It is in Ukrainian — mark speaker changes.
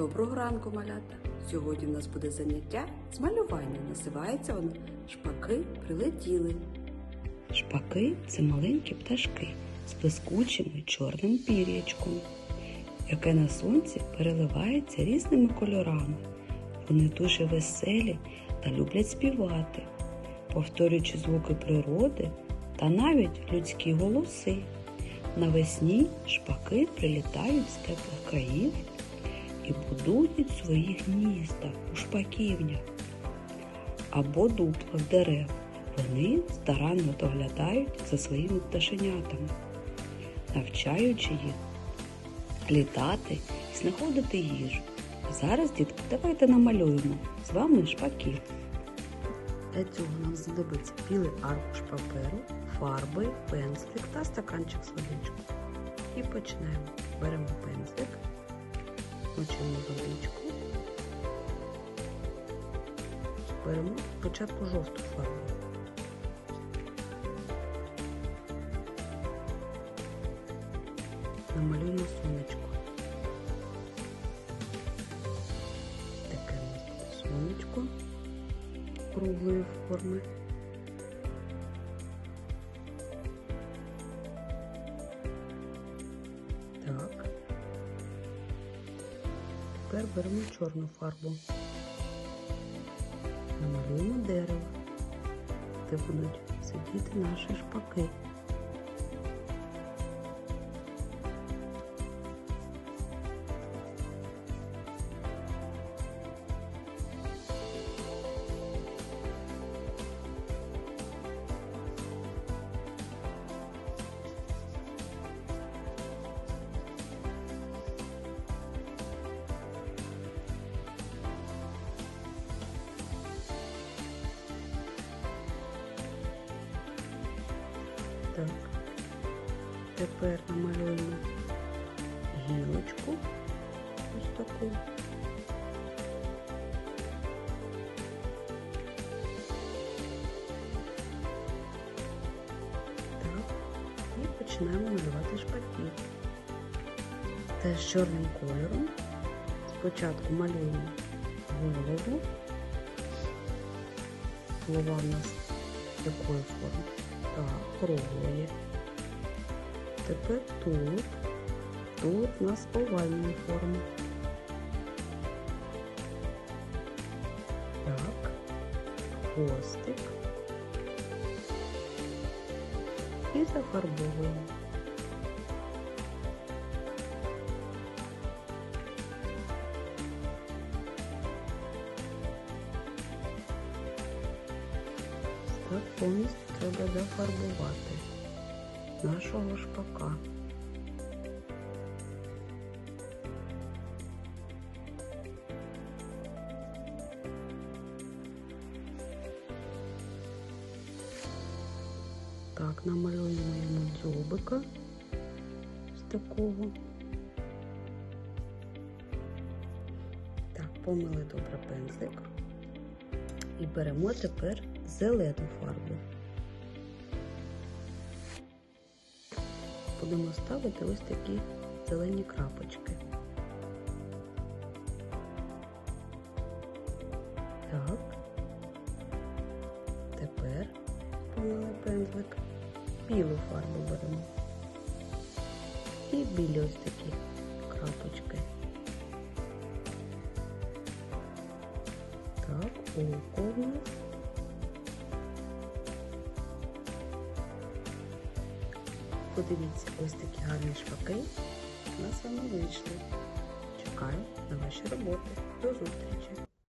Speaker 1: Доброго ранку, малята! Сьогодні в нас буде заняття з малювання. Називається воно Шпаки прилетіли. Шпаки це маленькі пташки з блискучим чорним пір'ячком, яке на сонці переливається різними кольорами. Вони дуже веселі та люблять співати, повторюючи звуки природи та навіть людські голоси. Навесні шпаки прилітають з теплих країв і будують свої гнізда у шпаківнях або дуплах дерев. Вони старанно доглядають за своїми пташенятами, навчаючи їх літати і знаходити їжу. А зараз, дітки, давайте намалюємо з вами шпаків. Для цього нам знадобиться білий аркуш паперу, фарби, пензлик та стаканчик з водичкою. І починаємо. Беремо пензлик, мочимо водичку. Беремо спочатку жовту фарбу. Намалюємо сонечко. Таке сонечко круглої форми. Тепер беремо чорну фарбу. Намалюємо дерево, де будуть сидіти наші шпаки. Так. Тепер намалюємо гілочку ось таку. Так. І починаємо малювати шпаки. Теж чорним кольором. Спочатку малюємо голову. Голова у нас якої форми? Круглої. Тепер тут. Тут у нас овальні форми. Так, хвостик. І зафарбовуємо. Так повністю треба зафарбувати нашого шпака. Так, намалюємо йому дзьобика з такого. Так, помили добре пензлик. І беремо тепер зелену фарбу. Будемо ставити ось такі зелені крапочки. Так. Тепер помили пензлик, білу фарбу беремо. І білі ось такі крапочки. Так, око в нас. Подивіться, ось такі гарні шпаки у нас вами вийшли. Чекаю на ваші роботи. До зустрічі!